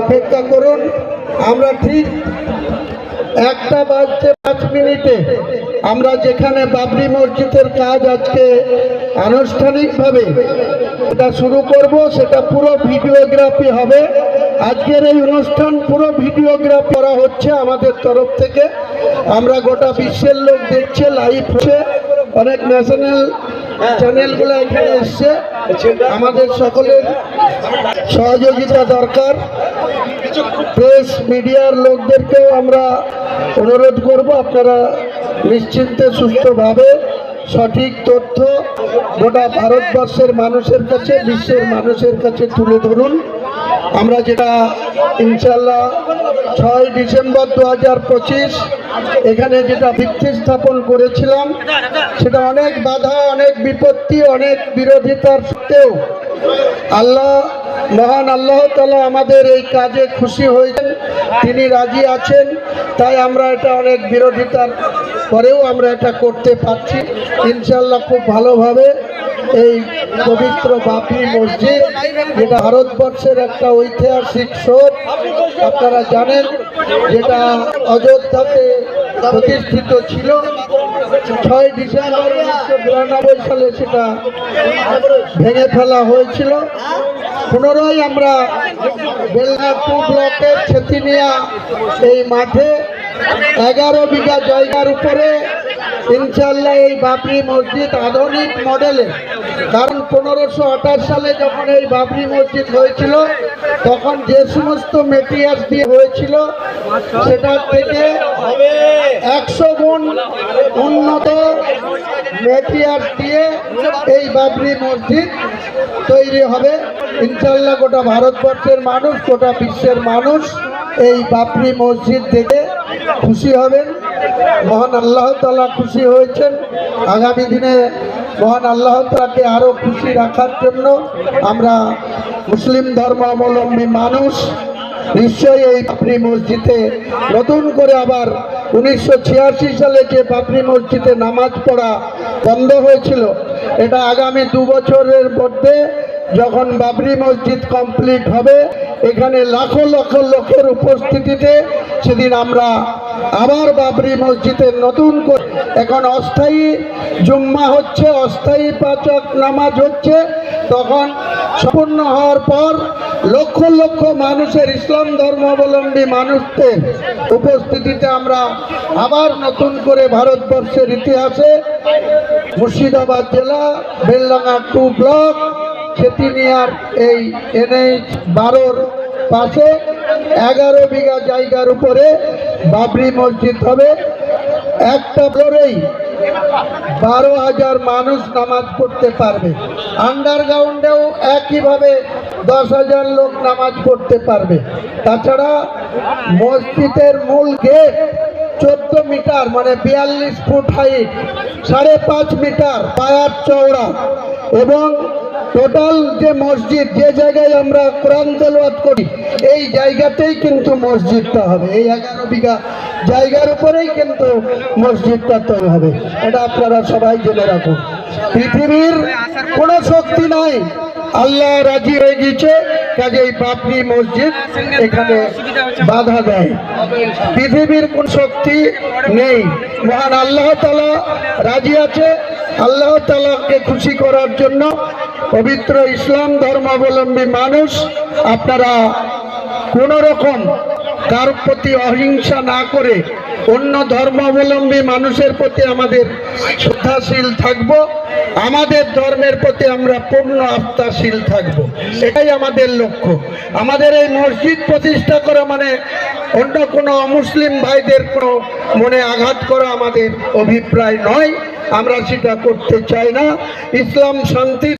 অপেক্ষা করুন, আমরা ঠিক একটা বাজতে পাঁচ মিনিটে আমরা যেখানে বাবরি মসজিদের কাজ আজকে আনুষ্ঠানিকভাবে এটা শুরু করব, সেটা পুরো ভিডিওগ্রাফি হবে। আজকের এই অনুষ্ঠান পুরো ভিডিওগ্রাফ করা হচ্ছে আমাদের তরফ থেকে। আমরা গোটা বিশ্বের লোক দেখছে লাইভ হচ্ছে। অনেক ন্যাশনাল চ্যানেলগুলো এখানে এসছে। আমাদের সকলের সহযোগিতা দরকার। প্রেস মিডিয়ার লোকদেরকেও আমরা অনুরোধ করব, আপনারা নিশ্চিন্তে সুস্থভাবে সঠিক তথ্য গোটা ভারতবর্ষের মানুষের কাছে, বিশ্বের মানুষের কাছে তুলে ধরুন। আমরা যেটা ইনশাল্লাহ ছয় ডিসেম্বর দু হাজার পঁচিশ এখানে যেটা ভিত্তি স্থাপন করেছিলাম, সেটা অনেক বাধা, অনেক বিপত্তি, অনেক বিরোধিতার সত্ত্বেও আল্লাহ মহান আল্লাহ তালা আমাদের এই কাজে খুশি হয়েছেন, তিনি রাজি আছেন, তাই আমরা এটা অনেক বিরোধিতার পরেও আমরা এটা করতে পারছি। ইনশাল্লাহ খুব ভালোভাবে এই পবিত্র বাপরি মসজিদ, যেটা ভারতবর্ষের একটা ঐতিহাসিক শোধ আপনারা জানেন, যেটা অযোধ্যাতে প্রতিষ্ঠিত ছিল। ছয় ডিসেম্বর উনিশশো বিরানব্বই সালে সেটা ভেঙে ফেলা হয়েছিল। পুনরায় আমরা বেলনা টু ব্লকের ছেতিনিয়া এই মাঠে এগারো বিঘা জায়গার উপরে ইনশাল্লাহ এই বাবরি মসজিদ আধুনিক মডেলে। কারণ পনেরোশো সালে যখন এই বাবরি মসজিদ হয়েছিল, তখন যে সমস্ত মেটেরিয়ালস দিয়ে হয়েছিল, সেটার থেকে একশো গুণ উন্নত মেটেরিয়ালস দিয়ে এই বাবরি মসজিদ তৈরি হবে। ইনশাল্লাহ গোটা ভারতবর্ষের মানুষ, গোটা বিশ্বের মানুষ এই বাবরি মসজিদ দেখে খুশি হবেন। মহান আল্লাহ তালা খুশি হয়েছেন। আগামী দিনে মহান আল্লাহ তালাকে আরও খুশি রাখার জন্য আমরা মুসলিম ধর্মাবলম্বী মানুষ নিশ্চয়ই এই বাবরি মসজিদে নতুন করে আবার উনিশশো ছিয়াশি সালে যে বাবরি মসজিদে নামাজ পড়া বন্ধ হয়েছিল এটা আগামী দু বছরের মধ্যে যখন বাবরি মসজিদ কমপ্লিট হবে, এখানে লাখো লক্ষ লোকের উপস্থিতিতে সেদিন আমরা আবার বাবরি মসজিদের নতুন করে এখন অস্থায়ী জুম্মা হচ্ছে, অস্থায়ী পাচক নামাজ হচ্ছে। তখন সম্পূর্ণ হওয়ার পর লক্ষ লক্ষ মানুষের ইসলাম ধর্মাবলম্বী মানুষদের উপস্থিতিতে আমরা আবার নতুন করে ভারতবর্ষের ইতিহাসে মুর্শিদাবাদ জেলা, বেলডাঙ্গা টু ব্লক, খেতিনিয়ার এই এনএইচ বারোর পাশে এগারো বিঘা জায়গার উপরে বাবরি মসজিদ হবে। একটা ফ্লোরেই বারো হাজার মানুষ নামাজ পড়তে পারবে। আন্ডারগ্রাউন্ডেও একইভাবে দশ হাজার লোক নামাজ পড়তে পারবে। তাছাড়া মসজিদের মূল গেট চোদ্দ মিটার মানে বিয়াল্লিশ ফুট হাইট সাড়ে পাঁচ মিটার, পায়ার চওড়া। এবং টোটাল যে মসজিদ, যে জায়গায় আমরা কোরআন তেলওয়াত করি, এই জায়গাতেই কিন্তু মসজিদটা হবে। এই এগারো বিঘা জায়গার উপরেই কিন্তু মসজিদটা তৈরি হবে। এটা আপনারা সবাই জেনে রাখুন। পৃথিবীর কোনো শক্তি নাই। আল্লাহ রাজি হয়ে গেছে, কাজেই বাপরি মসজিদ এখানে বাধা দেয়। পৃথিবীর কোন শক্তি নেই। মহান আল্লাহ তালা রাজি আছে। আল্লাহ তালাকে খুশি করার জন্য পবিত্র ইসলাম ধর্মাবলম্বী মানুষ, আপনারা কোনো রকম কার প্রতি অহিংসা না করে অন্য ধর্মাবলম্বী মানুষের প্রতি আমাদের শ্রদ্ধাশীল থাকব, আমাদের ধর্মের প্রতি আমরা পূর্ণ আস্থাশীল থাকব। এটাই আমাদের লক্ষ্য। আমাদের এই মসজিদ প্রতিষ্ঠা করা মানে অন্য কোনো অমুসলিম ভাইদের কোনো মনে আঘাত করা আমাদের অভিপ্রায় নয়। আমরা সেটা করতে চাই না। ইসলাম শান্তি